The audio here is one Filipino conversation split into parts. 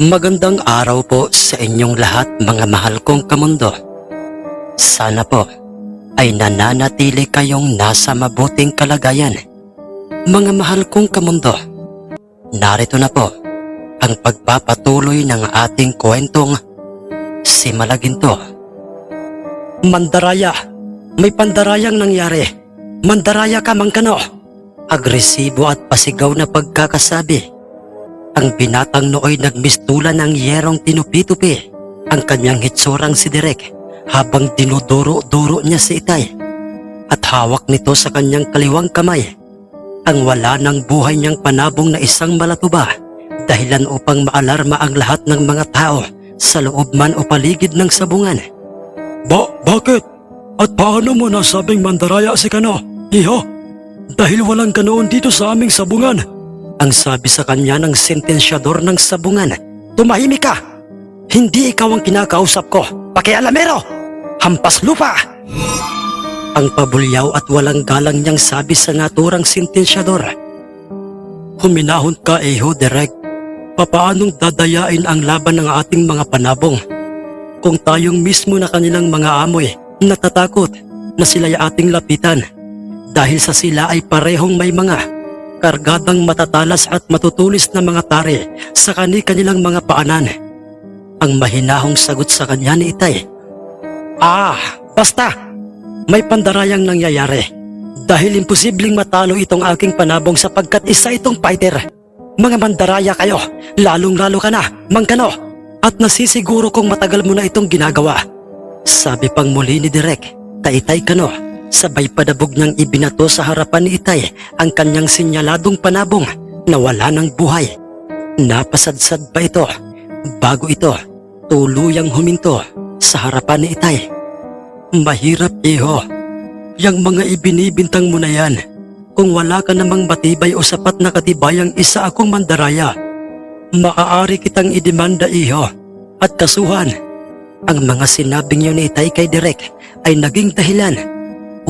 Magandang araw po sa inyong lahat mga mahal kong kamundo. Sana po ay nananatili kayong nasa mabuting kalagayan. Mga mahal kong kamundo, narito na po ang pagpapatuloy ng ating kwentong si Malaginto. Mandaraya, may pandarayang nangyari. Mandaraya ka mangkano. Agresibo at pasigaw na pagkakasabi. Ang binatang nooy nagmistulan ng yerong tinupi-tupi ang kanyang hitsurang si Derek habang dinuduro-duro niya si Itay at hawak nito sa kanyang kaliwang kamay ang wala ng buhay niyang panabong na isang malatuba dahilan upang maalarma ang lahat ng mga tao sa loob man o paligid ng sabungan. Ba, bakit? At paano mo nasabing mandaraya si Kano? Iho, dahil walang ganoon dito sa aming sabungan. Ang sabi sa kanya ng sentensyador ng sabungan, Tumahimik ka! Hindi ikaw ang kinakausap ko. Pakialamero! Hampas lupa! Ang pabulyaw at walang galang niyang sabi sa naturang sentensyador. Huminahon ka, Eho, Derek. Papaanong dadayain ang laban ng ating mga panabong? Kung tayong mismo na kanilang mga amoy, natatakot na sila'y ating lapitan dahil sa sila ay parehong may mga kargadang matatalas at matutulis na mga tari sa kani-kanilang mga paanan. Ang mahinahong sagot sa kanya ni Itay. Ah, basta! May pandarayang nangyayari. Dahil imposibleng matalo itong aking panabong sapagkat isa itong fighter. Mga mandaraya kayo, lalong-lalo ka na, mangkano. At nasisiguro kong matagal mo na itong ginagawa. Sabi pang muli ni Direk, Taitay Kano, sabay padabog niyang ibinato sa harapan ni Itay ang kanyang sinyaladong panabong na wala ng buhay. Napasadsad pa ito bago ito tuluyang huminto sa harapan ni Itay. Mahirap iho, yang mga ibinibintang mo na yan. Kung wala ka namang matibay o sapat na katibayang isa akong mandaraya, maaari kitang idemanda iho at kasuhan. Ang mga sinabing yun ni Itay kay Direk ay naging dahilan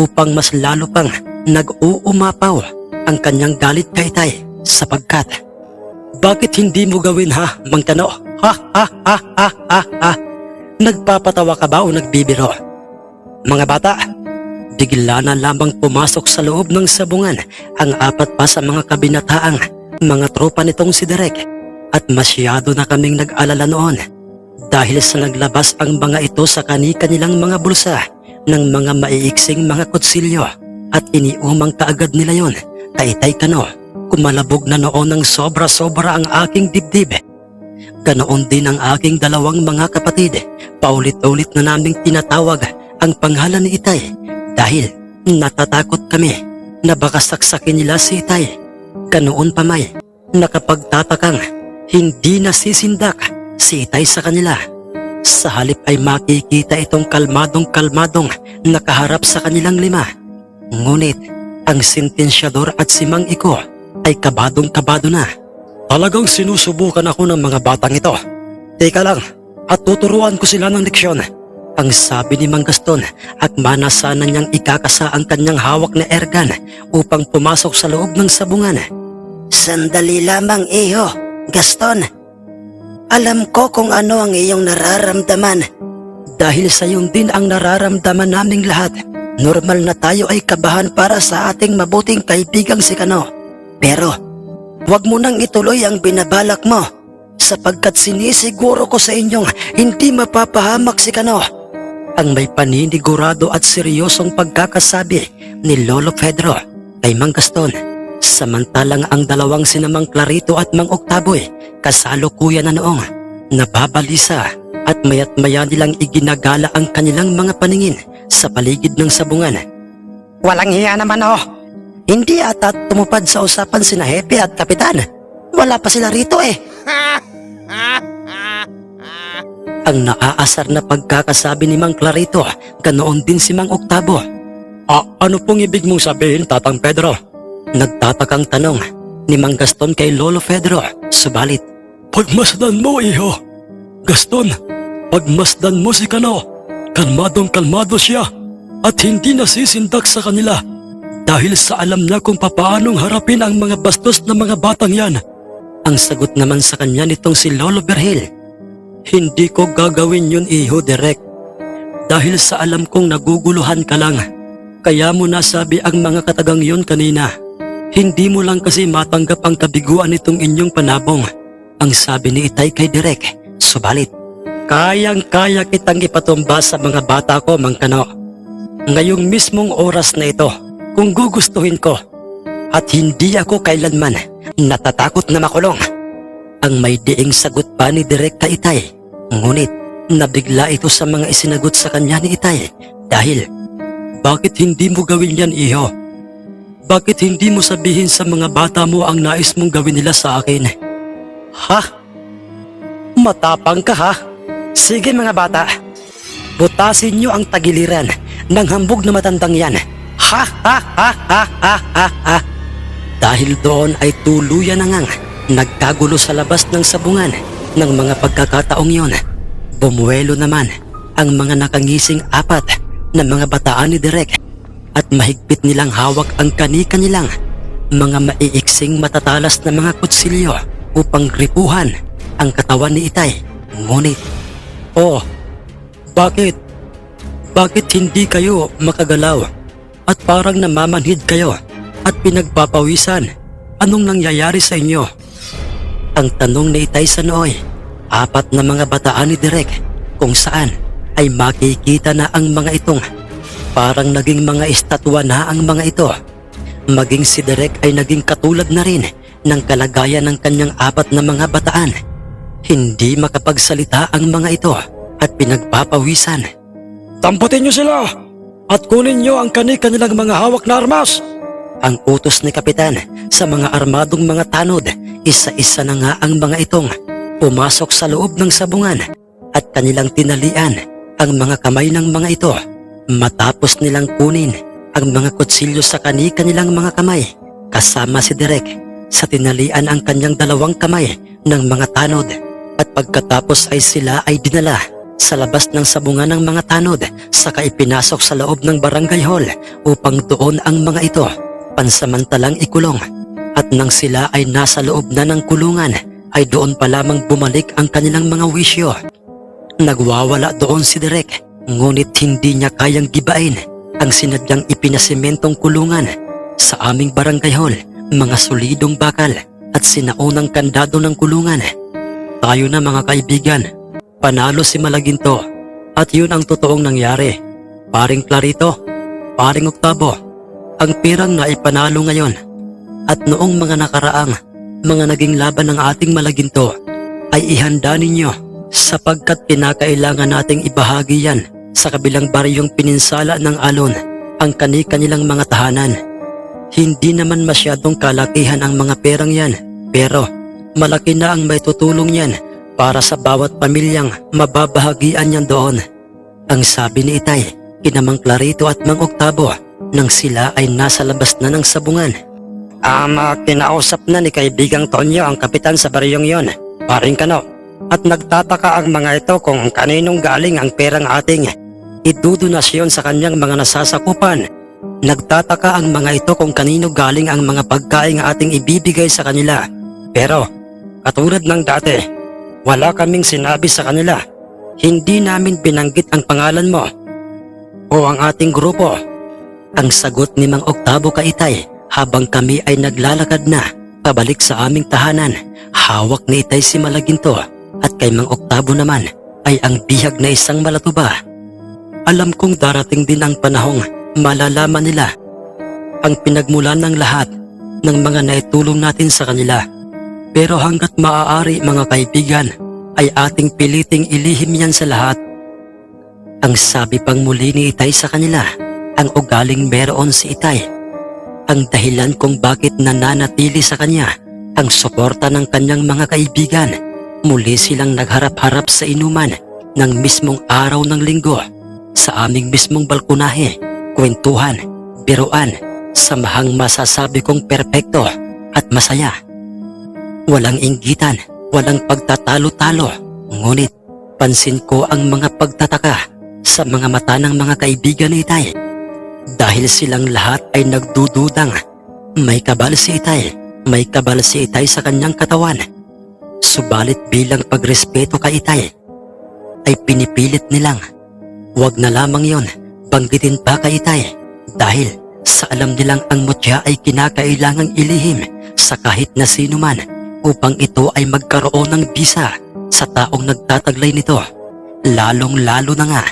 upang mas lalo pang nag-uumapaw ang kanyang galit kay Itay sapagkat bakit hindi mo gawin ha, Mangkano? Ha ha ha ha ha ha Nagpapatawa ka ba o nagbibiro? Mga bata, bigla na lamang pumasok sa loob ng sabungan ang apat pa sa mga kabinataang mga tropa nitong si Derek at masyado na kaming nag-alala noon dahil sa naglabas ang mga ito sa kani-kanilang mga bulsa ng mga maiiksing mga kutsilyo at iniumang kaagad nila yon kay Tay Kano kumalabog na noon ng sobra-sobra ang aking dibdib. Ganoon din ang aking dalawang mga kapatid. Paulit-ulit na naming tinatawag ang pangalan ni Itay dahil natatakot kami na baka saksakin nila si Itay. Ganoon pa may nakapagtatakang hindi nasisindak si Itay sa kanila. Sa halip ay makikita itong kalmadong-kalmadong nakaharap sa kanilang lima. Ngunit ang sentensyador at si Mang Iko ay kabadong-kabado na. Talagang sinusubukan ako ng mga batang ito. Teka lang, at tuturuan ko sila ng leksyon. Ang sabi ni Mang Gaston at manasana niyang ikakasa ang kanyang hawak na ergan upang pumasok sa loob ng sabungan. Sandali lamang, Iho. Gaston, alam ko kung ano ang iyong nararamdaman. Dahil sa iyong din ang nararamdaman naming lahat, normal na tayo ay kabahan para sa ating mabuting kaibigang si Kano. Pero, huwag mo nang ituloy ang binabalak mo sapagkat sinisiguro ko sa inyong hindi mapapahamak si Kano. Ang may paninigurado at seryosong pagkakasabi ni Lolo Pedro kay Mang Gaston. Samantalang ang dalawang sinamang Clarito at Mang Octaboy kasalukuyan na noong nababalisa at mayat maya nilang iginagala ang kanilang mga paningin sa paligid ng sabungan. Walang hiya naman oh! Hindi ata tumupad sa usapan sina Hepe at Kapitan. Wala pa sila rito eh. Ang naaasar na pagkakasabi ni Mang Clarito, ganoon din si Mang Octavo. Ah, ano pong ibig mong sabihin, Tatang Pedro? Nagtatakang tanong ni Mang Gaston kay Lolo Pedro, subalit. Pagmasdan mo, iho. Gaston, pagmasdan mo si Kano. Kalmadong kalmado siya at hindi nasisindak sa kanila dahil sa alam niya kung papaanong harapin ang mga bastos na mga batang yan. Ang sagot naman sa kanya nitong si Lolo Berhel, Hindi ko gagawin yun iho direct. Dahil sa alam kong naguguluhan ka lang. Kaya mo nasabi ang mga katagang yun kanina. Hindi mo lang kasi matanggap ang kabiguan nitong inyong panabong. Ang sabi ni Itay kay Direk, subalit, Kayang-kaya kitang ipatumba sa mga bata ko, Mangkano. Ngayong mismong oras na ito, kung gugustuhin ko, at hindi ako kailanman natatakot na makulong. Ang may diing sagot pa ni Direk kay Itay, ngunit nabigla ito sa mga isinagot sa kanya ni Itay dahil, bakit hindi mo gawin yan, iho? Bakit hindi mo sabihin sa mga bata mo ang nais mong gawin nila sa akin? Ha? Matapang ka ha? Sige mga bata, butasin niyo ang tagiliran ng hambog na matandang yan. Ha ha ha ha ha ha ha. Dahil doon ay tuluyan na ngang nagkagulo sa labas ng sabungan ng mga pagkakataong yon. Bumuelo naman ang mga nakangising apat na mga bataan ni Direk at mahigpit nilang hawak ang kani-kanilang mga maiiksing matatalas na mga kutsilyo upang gripuhan ang katawan ni Itay. Ngunit, oh, bakit? Bakit hindi kayo makagalaw at parang namamanhid kayo at pinagpapawisan? Anong nangyayari sa inyo? Ang tanong ni Itay sa nooy, apat na mga bataan ni Direk kung saan ay makikita na ang mga itong parang naging mga estatwa na ang mga ito. Maging si Direk ay naging katulad na rin ng kalagayan ng kanyang apat na mga bataan. Hindi makapagsalita ang mga ito at pinagpapawisan. Tamputin niyo sila at kunin niyo ang kani-kanilang mga hawak na armas. Ang utos ni Kapitan sa mga armadong mga tanod, isa-isa na nga ang mga itong pumasok sa loob ng sabungan at kanilang tinalian ang mga kamay ng mga ito. Matapos nilang kunin ang mga kutsilyo sa kani-kanilang mga kamay, kasama si Derek sa tinalian ang kanyang dalawang kamay ng mga tanod. At pagkatapos ay sila ay dinala sa labas ng sabungan ng mga tanod saka ipinasok sa loob ng barangay hall upang doon ang mga ito pansamantalang ikulong. At nang sila ay nasa loob na ng kulungan ay doon pa lamang bumalik ang kanilang mga wisyo. Nagwawala doon si Derek ngunit hindi niya kayang gibain ang sinadyang ipinasimentong kulungan sa aming barangay hall, mga solidong bakal at sinaunang kandado ng kulungan. Tayo na mga kaibigan, panalo si Malaginto at yun ang totoong nangyari. Paring Clarito, paring Octavo, ang pirang na ipanalo ngayon at noong mga nakaraang mga naging laban ng ating Malaginto ay ihanda ninyo sapagkat pinakailangan nating ibahagi yan sa kabilang baryong pininsala ng alon ang kani-kanilang mga tahanan. Hindi naman masyadong kalakihan ang mga perang yan pero malaki na ang may tutulong yan para sa bawat pamilyang mababahagian yan doon. Ang sabi ni Itay, kinamang Clarito at Mang Octavo nang sila ay nasa labas na ng sabungan. Ama, kinausap na ni kaibigang Tonyo ang kapitan sa baryong yon. Paring kano. At nagtataka ang mga ito kung kaninong galing ang perang ating idudonasyon sa kanyang mga nasasakupan. Nagtataka ang mga ito kung kanino galing ang mga pagkain ating ibibigay sa kanila. Pero, katulad ng dati, wala kaming sinabi sa kanila. Hindi namin binanggit ang pangalan mo o ang ating grupo. Ang sagot ni Mang Octavo Kaitay habang kami ay naglalakad na pabalik sa aming tahanan. Hawak ni Itay si Malaginto at kay Mang Octavo naman ay ang bihag na isang malatuba. Alam kong darating din ang panahong malalaman nila ang pinagmulan ng lahat ng mga naitulong natin sa kanila. Pero hanggat maaari mga kaibigan ay ating piliting ilihim yan sa lahat. Ang sabi pang muli ni Itay sa kanila, ang ugaling meron si Itay. Ang dahilan kung bakit nananatili sa kanya ang suporta ng kanyang mga kaibigan. Muli silang nagharap-harap sa inuman ng mismong araw ng linggo sa aming mismong balkonahe, kwentuhan, biruan, samahang masasabi kong perpekto at masaya. Walang inggitan, walang pagtatalo-talo, ngunit pansin ko ang mga pagtataka sa mga mata ng mga kaibigan ni Itay. Dahil silang lahat ay nagdududang may kabal si Itay May kabal si Itay sa kanyang katawan. Subalit bilang pagrespeto kay Itay, ay pinipilit nilang Huwag na lamang yon, banggitin pa kay Itay dahil sa alam nilang ang mutya ay kinakailangang ilihim sa kahit na sino man upang ito ay magkaroon ng bisa sa taong nagtataglay nito. Lalong lalo na nga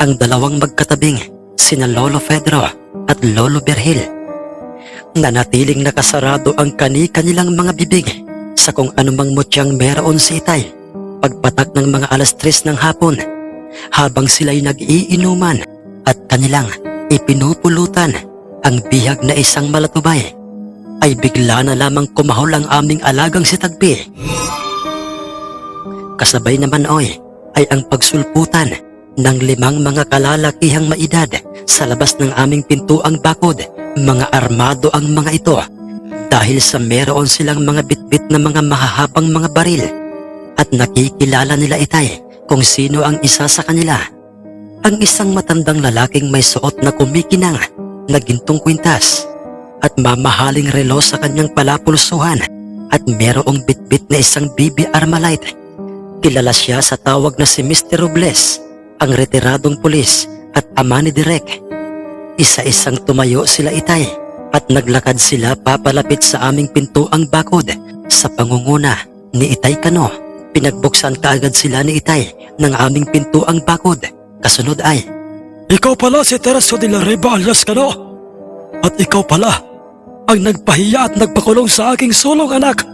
ang dalawang magkatabing sina Lolo Pedro at Lolo Berhil. Nanatiling nakasarado ang kani-kanilang mga bibig sa kung anumang mutyang meron si Itay pagpatak ng mga alas tres ng hapon habang sila'y nag-iinuman at kanilang ipinupulutan ang bihag na isang malatubay ay bigla na lamang kumahol ang aming alagang si Tagpi. Kasabay naman oy ay ang pagsulputan ng limang mga kalalakihang maedad sa labas ng aming pintuang bakod. Mga armado ang mga ito dahil sa meron silang mga bitbit na mga mahahabang mga baril at nakikilala nila itay kung sino ang isa sa kanila. Ang isang matandang lalaking may suot na kumikinang na gintong kwintas at mamahaling relo sa kanyang palapulsuhan at merong bitbit na isang BB Armalite. Kilala siya sa tawag na si Mr. Robles, ang retiradong pulis at ama ni Direk. Isa-isang tumayo sila itay at naglakad sila papalapit sa aming pintuang bakod sa pangunguna ni Itay Kano. Pinagbuksan kaagad sila ni Itay ng aming pintuang bakod. Kasunod ay, Ikaw pala si Tereso de la Riva alias Kano. At ikaw pala ang nagpahiya at nagpakulong sa aking sulong anak.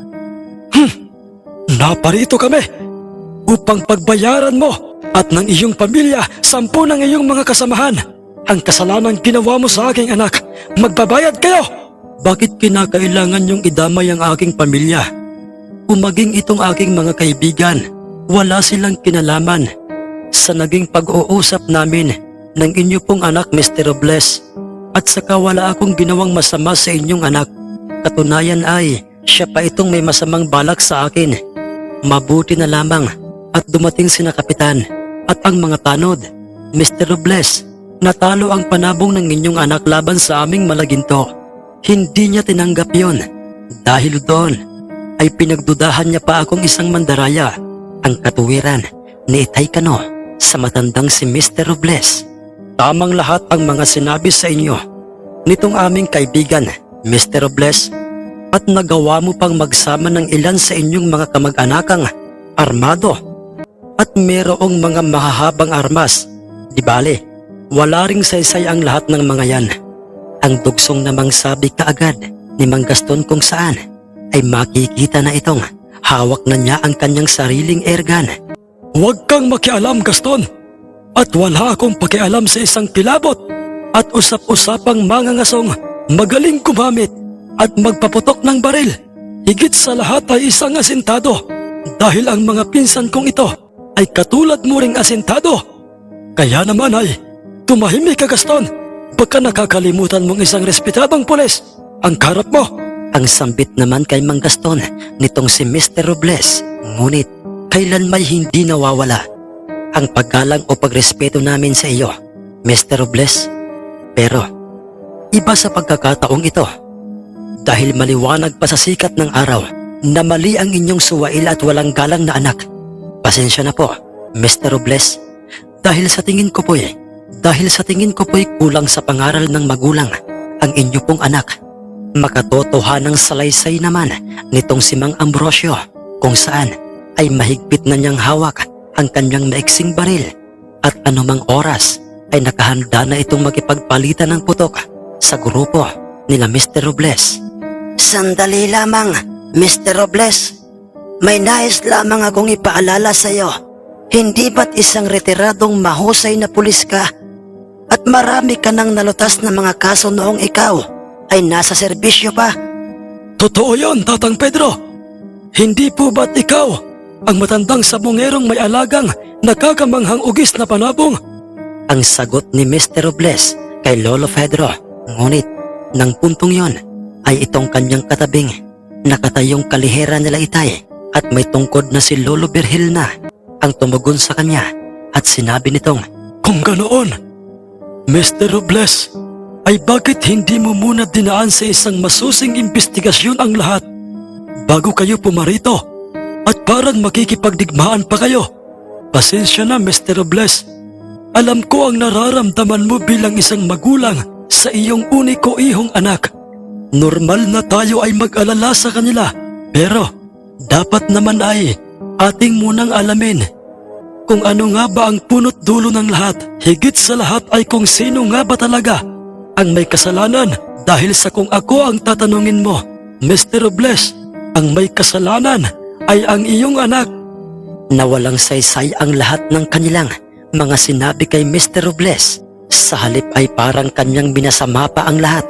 Hmm, naparito kami upang pagbayaran mo at ng iyong pamilya sampu ng iyong mga kasamahan. Ang kasalanan ginawa mo sa aking anak, magbabayad kayo! bakit kinakailangan yung idamay ang aking pamilya? Umaging itong aking mga kaibigan, wala silang kinalaman sa naging pag-uusap namin ng inyo pong anak Mr. Robles at saka wala akong ginawang masama sa inyong anak. Katunayan ay siya pa itong may masamang balak sa akin. Mabuti na lamang at dumating sina kapitan at ang mga tanod. Mr. Robles, natalo ang panabong ng inyong anak laban sa aming malaginto. Hindi niya tinanggap yon. Dahil doon ay pinagdudahan niya pa akong isang mandaraya. Ang katuwiran ni Itay Kano sa matandang si Mr. Robles. Tamang lahat ang mga sinabi sa inyo nitong aming kaibigan, Mr. Robles, at nagawa mo pang magsama ng ilan sa inyong mga kamag-anakang armado at merong mga mahahabang armas. Di bale, wala ring saysay ang lahat ng mga yan. Ang dugsong namang sabi kaagad ni Mang Gaston kung saan ay makikita na itong hawak na niya ang kanyang sariling airgun. Huwag kang makialam, Gaston. At wala akong pakialam sa isang kilabot at usap-usapang mangangasong magaling gumamit at magpaputok ng baril. Higit sa lahat ay isang asintado dahil ang mga pinsan kong ito ay katulad mo ring asintado. Kaya naman ay tumahimik ka, Gaston. Baka nakakalimutan mong isang respetadong pulis ang karap mo. Ang sambit naman kay Mang Gaston nitong si Mr. Robles. Ngunit kailan may hindi nawawala ang paggalang o pagrespeto namin sa iyo, Mr. Robles. Pero iba sa pagkakataong ito dahil maliwanag pa sa sikat ng araw na mali ang inyong suwail at walang galang na anak. Pasensya na po, Mr. Robles. Dahil sa tingin ko po eh, dahil sa tingin ko po'y kulang sa pangaral ng magulang ang inyo pong anak. Makatotohanang salaysay naman nitong si Mang Ambrosio kung saan ay mahigpit na niyang hawak ang kanyang maiksing baril at anumang oras ay nakahanda na itong makipagpalitan ng putok sa grupo nila Mr. Robles. Sandali lamang, Mr. Robles. May nais lamang akong ipaalala sa iyo. Hindi ba't isang retiradong mahusay na pulis ka at marami ka nang nalutas na mga kaso noong ikaw ay nasa serbisyo pa? Totoo yon, Tatang Pedro. Hindi po ba't ikaw ang matandang sabongerong may alagang nakakamanghang ugis na panabong? Ang sagot ni Mr. Robles kay Lolo Pedro. Ngunit, nang puntong yon ay itong kanyang katabing nakatayong kalihera nila itay at may tungkod na si Lolo Berhil na ang tumugon sa kanya at sinabi nitong Kung ganoon, Mr. Robles, ay bakit hindi mo muna dinaan sa isang masusing investigasyon ang lahat bago kayo pumarito at parang makikipagdigmaan pa kayo. Pasensya na Mr. Robles. Alam ko ang nararamdaman mo bilang isang magulang sa iyong uniko ihong anak. Normal na tayo ay mag-alala sa kanila pero dapat naman ay ating munang alamin kung ano nga ba ang punot dulo ng lahat. Higit sa lahat ay kung sino nga ba talaga ang may kasalanan dahil sa kung ako ang tatanungin mo. Mr. Robles, ang may kasalanan ay ang iyong anak. na walang saysay ang lahat ng kanilang mga sinabi kay Mr. Robles. Sa halip ay parang kanyang binasama pa ang lahat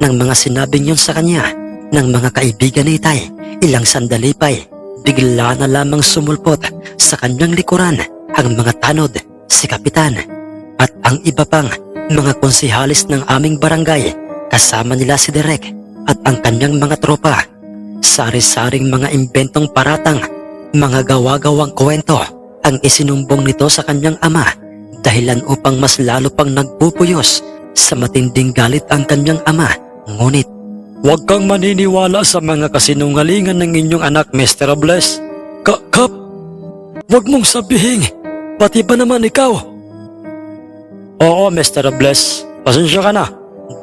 ng mga sinabing yun sa kanya ng mga kaibigan ni Itay. Ilang sandali pa'y bigla na lamang sumulpot sa kanyang likuran ang mga tanod, si Kapitan at ang iba pang mga konsihalis ng aming barangay kasama nila si Derek at ang kanyang mga tropa. Sari-saring mga imbentong paratang mga gawa-gawang kwento ang isinumbong nito sa kanyang ama dahilan upang mas lalo pang nagpupuyos sa matinding galit ang kanyang ama. Ngunit Huwag kang maniniwala sa mga kasinungalingan ng inyong anak, Mr. Robles. Ka Kap, huwag mong sabihin, pati ba naman ikaw? Oo Mr. Robles, pasensya ka na.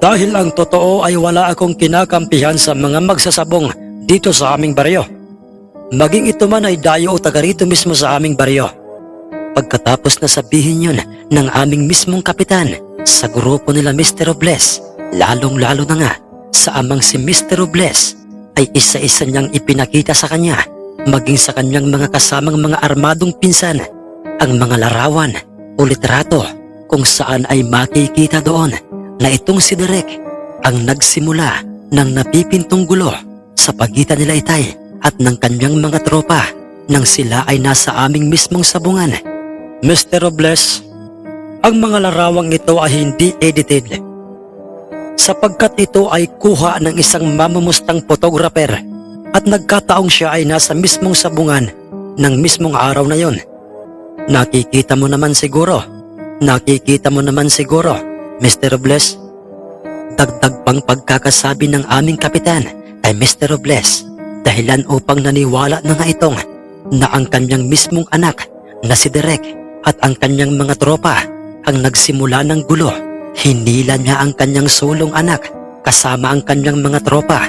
Dahil ang totoo ay wala akong kinakampihan sa mga magsasabong dito sa aming baryo. Maging ito man ay dayo o taga rito mismo sa aming baryo. Pagkatapos na sabihin yun ng aming mismong kapitan sa grupo nila Mr. Robles, lalong-lalo na nga sa amang si Mr. Robles ay isa-isa niyang ipinakita sa kanya maging sa kanyang mga kasamang mga armadong pinsan ang mga larawan o litrato kung saan ay makikita doon na itong si Derek ang nagsimula ng napipintong gulo sa pagitan nila Itay at ng kanyang mga tropa nang sila ay nasa aming mismong sabungan. Mr. Robles, ang mga larawang ito ay hindi edited sapagkat ito ay kuha ng isang mamumustang photographer at nagkataong siya ay nasa mismong sabungan ng mismong araw na yon. Nakikita mo naman siguro, nakikita mo naman siguro, Mr. Robles. Dagdag pang pagkakasabi ng aming kapitan kay Mr. Robles dahilan upang naniwala na nga itong na ang kanyang mismong anak na si Derek at ang kanyang mga tropa ang nagsimula ng gulo Hinila niya ang kanyang sulong anak kasama ang kanyang mga tropa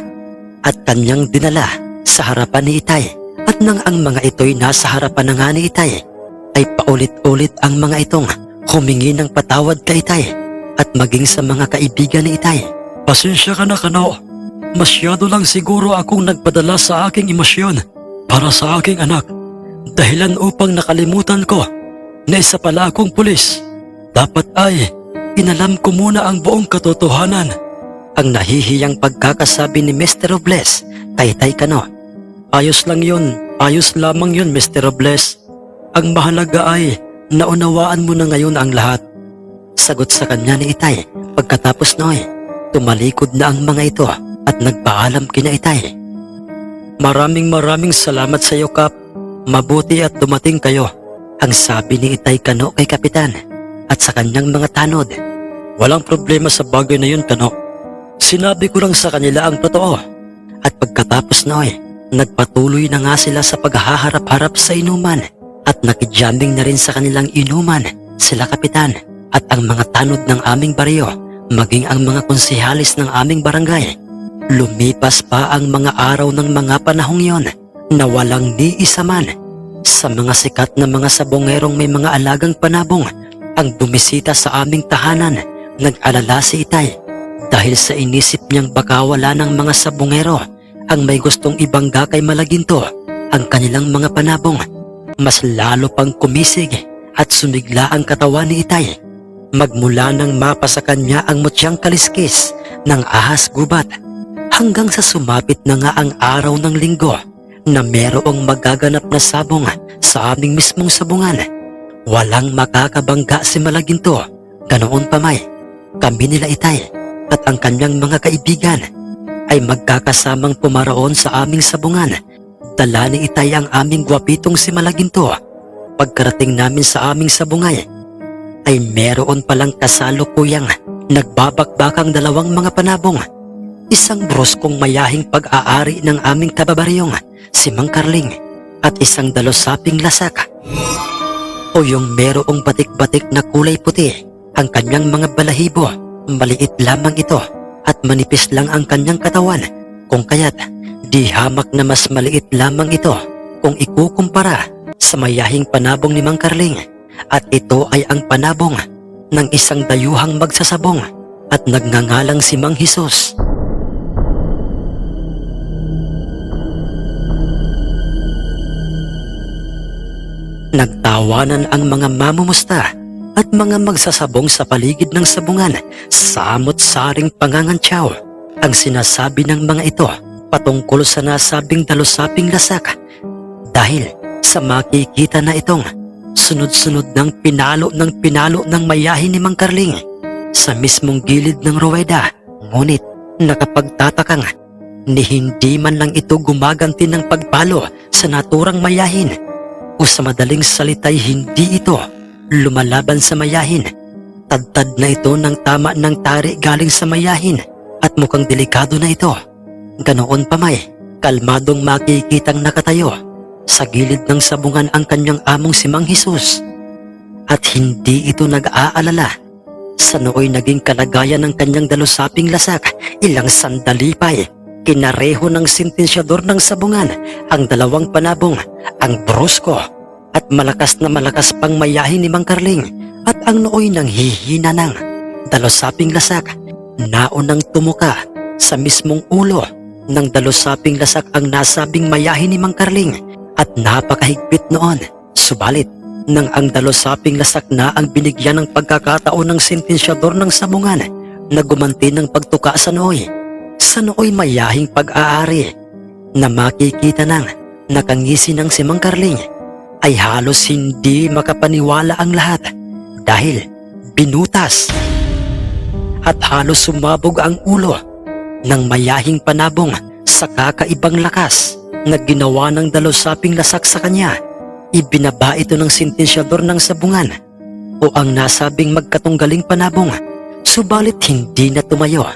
at kanyang dinala sa harapan ni Itay at nang ang mga ito'y nasa harapan na nga ni Itay ay paulit-ulit ang mga itong humingi ng patawad kay Itay at maging sa mga kaibigan ni Itay. Pasensya ka na, Kano. Masyado lang siguro akong nagpadala sa aking emosyon para sa aking anak. Dahilan upang nakalimutan ko na isa pala akong pulis. Dapat ay inalam ko muna ang buong katotohanan. Ang nahihiyang pagkakasabi ni Mr. Robles kay Tay Kano. Ayos lang yun, ayos lamang yun Mr. Robles. Ang mahalaga ay naunawaan mo na ngayon ang lahat. Sagot sa kanya ni Itay pagkatapos noy, tumalikod na ang mga ito at nagpaalam kina Itay. Maraming maraming salamat sa iyo Kap. Mabuti at dumating kayo. Ang sabi ni Itay Kano kay Kapitan at sa kanyang mga tanod. Walang problema sa bagay na yun Kano. Sinabi ko lang sa kanila ang totoo. At pagkatapos noy, nagpatuloy na nga sila sa paghaharap-harap sa inuman at nakijamming na rin sa kanilang inuman sila kapitan at ang mga tanod ng aming baryo maging ang mga konsihalis ng aming barangay. Lumipas pa ang mga araw ng mga panahong yon na walang ni isa man sa mga sikat na mga sabongerong may mga alagang panabong ang bumisita sa aming tahanan. Nag-alala si Itay dahil sa inisip niyang baka wala ng mga sabongero ang may gustong ibangga kay Malaginto ang kanilang mga panabong. Mas lalo pang kumisig at sumigla ang katawan ni Itay. Magmula nang mapa sa ang mutyang kaliskis ng ahas gubat hanggang sa sumapit na nga ang araw ng linggo na merong magaganap na sabong sa aming mismong sabungan. Walang makakabangga si Malaginto. Ganoon pa may, kami nila Itay at ang kanyang mga kaibigan ay magkakasamang pumaroon sa aming sabungan. Dala ni Itay ang aming gwapitong si Malaginto. Pagkarating namin sa aming sabungay, ay meron palang kasalukuyang nagbabakbakang dalawang mga panabong. isang bruskong mayahing pag-aari ng aming kababaryong si Mang Carling at isang dalosaping lasak o yung merong batik-batik na kulay puti ang kanyang mga balahibo maliit lamang ito at manipis lang ang kanyang katawan kung kaya't di hamak na mas maliit lamang ito kung ikukumpara sa mayahing panabong ni Mang Carling at ito ay ang panabong ng isang dayuhang magsasabong at nagngangalang si Mang Hesus. Nagtawanan ang mga mamumusta at mga magsasabong sa paligid ng sabungan sa amot-saring pangangantyaw. Ang sinasabi ng mga ito patungkol sa nasabing dalusaping lasak dahil sa makikita na itong sunod-sunod ng pinalo ng pinalo ng mayahin ni Mang Carling sa mismong gilid ng ruweda. Ngunit nakapagtatakang ni hindi man lang ito gumaganti ng pagpalo sa naturang mayahin o sa madaling salitay hindi ito lumalaban sa mayahin. Tadtad na ito ng tama ng tari galing sa mayahin at mukhang delikado na ito. Ganoon pa may, kalmadong makikitang nakatayo. Sa gilid ng sabungan ang kanyang among si Mang Hesus. At hindi ito nag-aalala. Sa nooy naging kalagayan ng kanyang dalusaping lasak ilang sandali pa'y kinareho ng sentensyador ng sabungan ang dalawang panabong, ang brusko at malakas na malakas pang mayahin ni Mang Carling at ang nooy nang hihina ng dalusaping lasak naunang tumuka sa mismong ulo ng dalusaping lasak ang nasabing mayahin ni Mang Carling at napakahigpit noon. Subalit, nang ang dalusaping lasak na ang binigyan ng pagkakataon ng sentensyador ng sabungan na gumanti ng pagtuka sa nooy, sa nooy mayahing pag-aari na makikita ng nakangisi ng si Mang Carling ay halos hindi makapaniwala ang lahat dahil binutas at halos sumabog ang ulo ng mayahing panabong sa kakaibang lakas na ginawa ng dalusaping lasak sa kanya. Ibinaba ito ng sentensyador ng sabungan o ang nasabing magkatunggaling panabong. Subalit hindi na tumayo.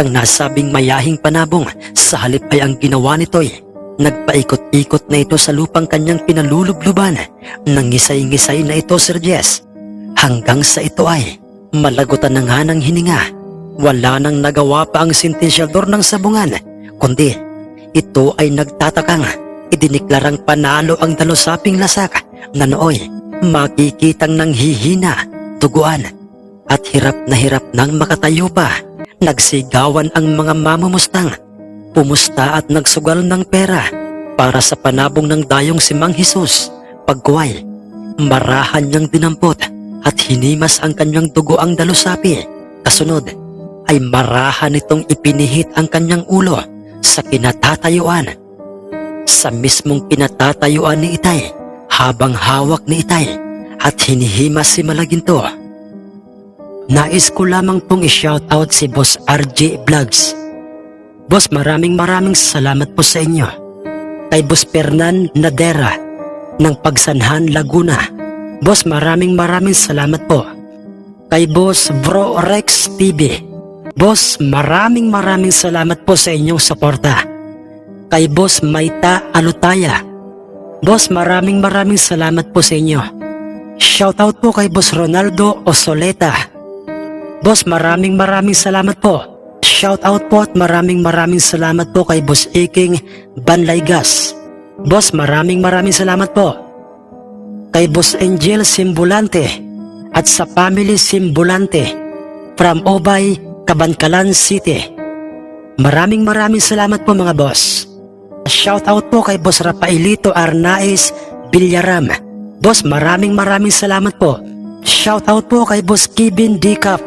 Ang nasabing mayahing panabong sa halip ay ang ginawa nito'y nagpaikot-ikot na ito sa lupang kanyang pinalulubluban ng ngisay-ngisay na ito Sir Jess. Hanggang sa ito ay malagutan na nga ng hininga. Wala nang nagawa pa ang sentensyador ng sabungan, kundi ito ay nagtatakang idiniklarang panalo ang dalusaping lasak na nooy makikitang nang hihina, tuguan at hirap na hirap nang makatayo pa. Nagsigawan ang mga mamumustang, pumusta at nagsugal ng pera para sa panabong ng dayong si Mang Hesus. Pagkuway, marahan niyang dinampot at hinimas ang kanyang dugo ang dalusapi. Kasunod ay marahan nitong ipinihit ang kanyang ulo sa kinatatayuan. Sa mismong kinatatayuan ni Itay habang hawak ni Itay at hinihimas si Malaginto. Nais ko lamang pong i-shoutout si Boss RJ Vlogs. Boss, maraming maraming salamat po sa inyo. Kay Boss Fernan Nadera ng Pagsanhan, Laguna. Boss, maraming maraming salamat po. Kay Boss Bro Rex TV. Boss, maraming maraming salamat po sa inyong suporta. Kay Boss Maita Alutaya. Boss, maraming maraming salamat po sa inyo. Shoutout po kay Boss Ronaldo Osoleta. Boss, maraming maraming salamat po. Shoutout po at maraming maraming salamat po kay Boss Iking Banlaygas. Boss, maraming maraming salamat po. Kay Boss Angel Simbulante at sa Family Simbulante from Obay, Kabankalan City. Maraming maraming salamat po mga boss. Shoutout po kay Boss Rafaelito Arnaiz Villarram. Boss, maraming maraming salamat po. Shoutout po kay Boss Kevin Dicap.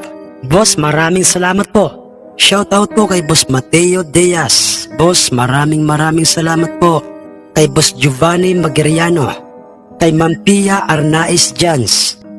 Boss, maraming salamat po. Shoutout po kay Boss Mateo Diaz. Boss, maraming maraming salamat po. Kay Boss Giovanni Magiriano. Kay Mampia Arnaiz Jans.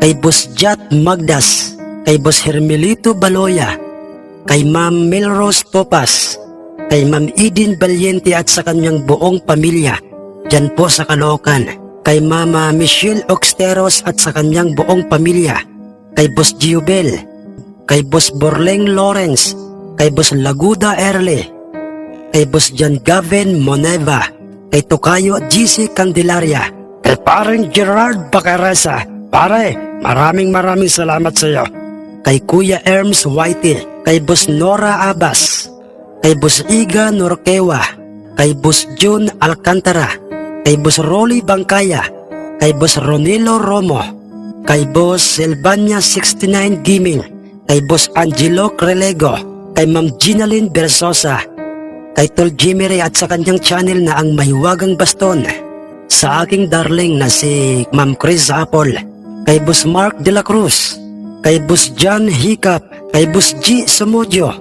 kay Boss Jat Magdas, kay Boss Hermelito Baloya, kay Ma'am Melrose Popas, kay Ma'am Eden Valiente at sa kanyang buong pamilya, dyan po sa Caloocan, kay Mama Michelle Oxteros at sa kanyang buong pamilya, kay Boss Giobel, kay Boss Borleng Lawrence, kay Boss Laguda Erle, kay Boss John Gavin Moneva, kay Tokayo GC Candelaria, kay parang Gerard Bacarasa. Pare, maraming maraming salamat sa iyo. Kay Kuya Erms Whitey, kay Boss Nora Abbas, kay Boss Iga Norquewa, kay Boss June Alcantara, kay Boss Rolly Bangkaya, kay Boss Ronilo Romo, kay Boss Silvania 69 Gaming, kay Boss Angelo Crelego, kay Ma'am Ginalyn Bersosa, kay Tol Jimmy Ray at sa kanyang channel na ang Mahiwagang Baston, sa aking darling na si Ma'am Chris Apple, kay Boss Mark De La Cruz, kay Boss John Hiccup, kay Boss G. Sumudio,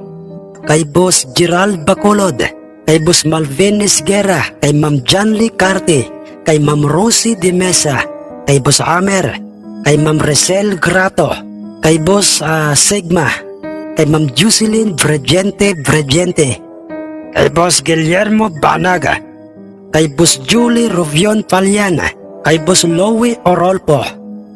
kay Boss Gerald Bacolod, kay Boss Malvin Esguera, kay Ma'am Janly Carte, kay Ma'am Rosie De Mesa, kay Boss Amer, kay Ma'am Resel Grato, kay Boss ah, Sigma, kay Ma'am Jocelyn Bregente Bregente, kay Boss Guillermo Banaga, kay Boss Julie Rovion Paliana, kay Boss Lowy Orolpo,